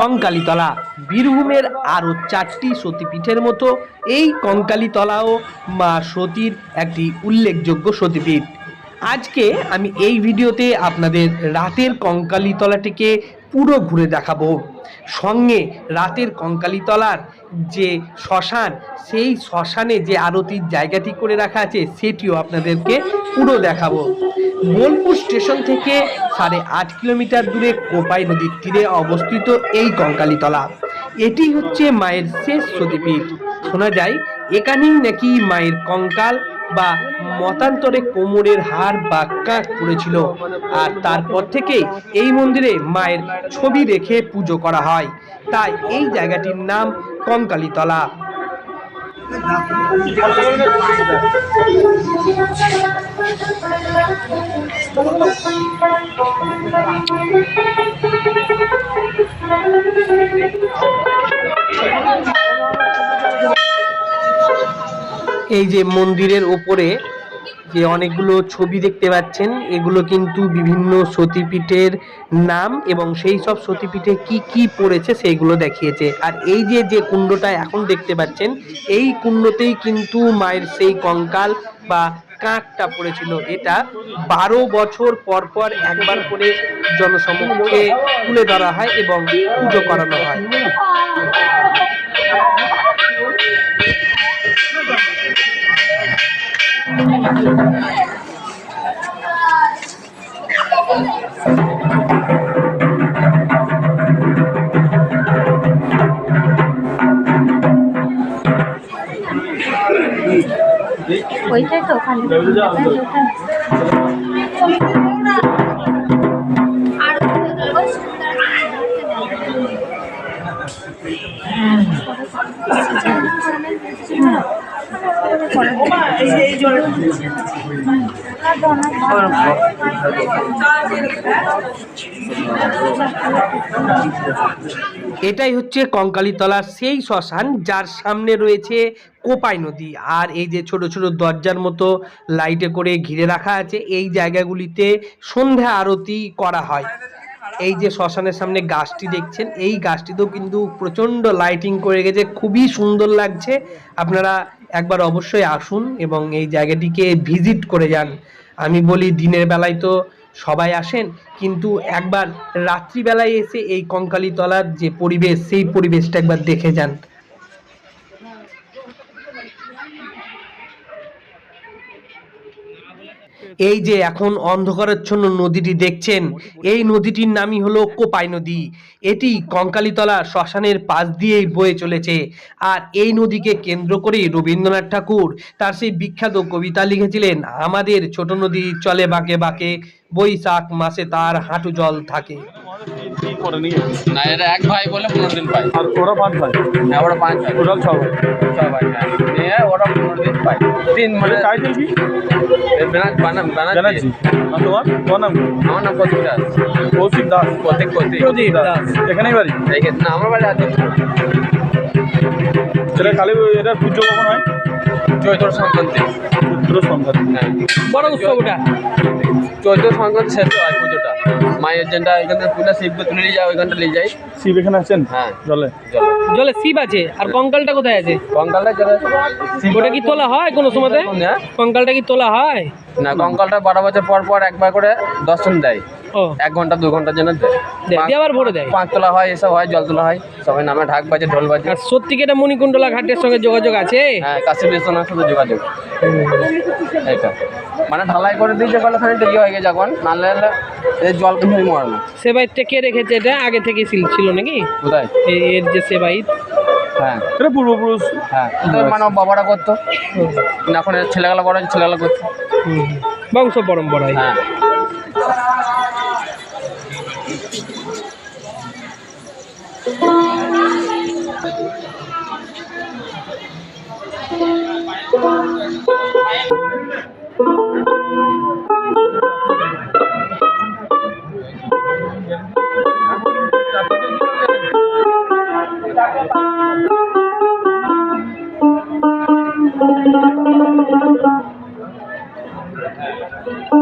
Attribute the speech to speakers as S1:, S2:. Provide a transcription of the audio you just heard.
S1: কঙ্কালীতলা, বীরভূমের আরও চারটি সতীপীঠের মতো। এই কঙ্কালীতলাও মা সতীর একটি উল্লেখযোগ্য সতীপীঠ। আজকে আমি এই ভিডিওতে আপনাদের রাতের কঙ্কালীতলাটিকে পুরো ঘুরে দেখাবো। সঙ্গে রাতের কঙ্কালীতলার যে শ্মশান, সেই শ্মশানে যে আরতির জায়গাটি করে রাখা আছে, সেটিও আপনাদেরকে পুরো দেখাবো। বোলপুর স্টেশন থেকে সাড়ে আট কিলোমিটার দূরে কোপাই নদীর তীরে অবস্থিত এই কঙ্কালীতলা। এটি হচ্ছে মায়ের শেষ সতীপীঠ শোনা যায় এখানেই নাকি মায়ের কঙ্কাল বা মতান্তরে কোমরের হার বা কাঁক পড়েছিল আর তারপর থেকে এই মন্দিরে মায়ের ছবি রেখে পুজো করা হয়। তাই এই জায়গাটির নাম কঙ্কালীতলা। এই যে মন্দিরের ওপরে যে অনেকগুলো ছবি দেখতে পাচ্ছেন, এগুলো কিন্তু বিভিন্ন সতীপীঠের নাম এবং সেই সব সতীপীঠে কি কি পড়েছে সেইগুলো দেখিয়েছে। আর এই যে যে কুণ্ডটা এখন দেখতে পাচ্ছেন, এই কুণ্ডতেই কিন্তু মায়ের সেই কঙ্কাল বা কাঁকটা পড়েছিল। এটা বারো বছর পর পর একবার করে জনসমক্ষে তুলে ধরা হয় এবং পুজো করানো হয়।
S2: ওইটাই তো ওখানে। আর
S1: এটাই হচ্ছে কঙ্কালীতলার সেই শ্মশান যার সামনে রয়েছে কোপাই নদী। আর এই যে ছোট ছোট দরজার মতো লাইটে করে ঘিরে রাখা আছে, এই জায়গাগুলিতে সন্ধ্যা আরতি করা হয়। এই যে শ্মশানের সামনে গাছটি দেখছেন, এই গাছটিতেও কিন্তু প্রচণ্ড লাইটিং করে গেছে খুবই সুন্দর লাগছে। আপনারা একবার অবশ্যই আসুন এবং এই জায়গাটিকে ভিজিট করে যান। আমি বলি দিনের বেলায় তো সবাই আসেন, কিন্তু একবার রাত্রিবেলায় এসে এই কঙ্কালীতলার যে পরিবেশ, সেই পরিবেশটা একবার দেখে যান। এই যে এখন অন্ধকারাচ্ছন্ন নদীটি দেখছেন এই নদীটির নামই হলো কোপাই নদী। এটি কঙ্কালীতলা শ্মশানের পাশ দিয়েই বয়ে চলেছে। আর এই নদীকে কেন্দ্র করে রবীন্দ্রনাথ ঠাকুর তার সেই বিখ্যাত কবিতা লিখেছিলেন আমাদের ছোট নদী চলে বাঁকে বাঁকে বৈশাখ মাসে তার হাঁটু জল থাকে
S3: না এক ভাই বলে পনেরো দিন পাই
S4: আর ওরা পাঁচ ভাই?
S3: হ্যাঁ ওরা পাঁচ ভাই।
S4: ছ ভাই।
S3: ছ ভাই হ্যাঁ। ওরা পনেরো দিন পাই তিন মানে
S4: টাইটেল কি? ব্যানার্জি তোমার তোমার নাম?
S3: আমার নাম প্রতীক দাস।
S4: কৌশিক দাস।
S3: প্রতীক প্রতীক
S4: প্রদীপ দাস। এখানেই বাড়ি?
S3: না আমার বাড়ি আছে
S4: সেটা কালী এটা পুজো কখন হয়?
S3: চৈত্র সংক্রান্তি।
S4: পুত্র সংখ্যা
S3: হ্যাঁ।
S1: বড় উৎসব ওটা।
S3: চৈত্র সংক্রান্তি শেষ হয় মায়ের যেটা এখান থেকে পুজো শিবকে তুলে নিয়ে যাও ওইখানটা নিয়ে যাই।
S4: শিব এখানে আছেন?
S3: হ্যাঁ।
S4: জলে?
S1: জলে শিব আছে। আর কঙ্কালটা কোথায় আছে?
S3: কঙ্কালটা চলে
S1: ওটা কি তোলা হয় কোনো সময়তে?
S3: হ্যাঁ
S1: কঙ্কালটা কি তোলা হয়?
S3: না কঙ্কালটা বারো বছর পর পর একবার করে দর্শন দেয়।
S1: ও।
S3: এক ঘণ্টা দু ঘণ্টার জন্য দেয়।
S1: আবার ভরে দেয়?
S3: পাঁচ তোলা হয় এসব হয় জল তোলা হয়। সবাই নামে ঢাক বাজে ঢোল বাজে।
S1: আর সত্যি কি এটা মণিকুণ্ডলা ঘাটের সঙ্গে যোগাযোগ আছে?
S3: হ্যাঁ কাশি বিশ্বনাথ সাথে যোগাযোগ এটা মানে ঢালাই করে দিতে পারলে খালি দেরি হয়ে গেছে এখন নাহলে জল কিন্তু মরবে
S1: সেবাইতটা কে রেখেছে এটা? আগে থেকে ছিল নাকি?
S3: কোথায়?
S1: এর যে সেবাইত।
S3: হ্যাঁ।
S4: এটা পূর্বপুরুষ।
S3: হ্যাঁ মানে বাবারা করতো। এখন ছেলেগুলো বড় ছেলেগুলো করতো
S1: বংশ পরম্পরায়
S3: হ্যাঁ।
S4: Thank you. Thank you.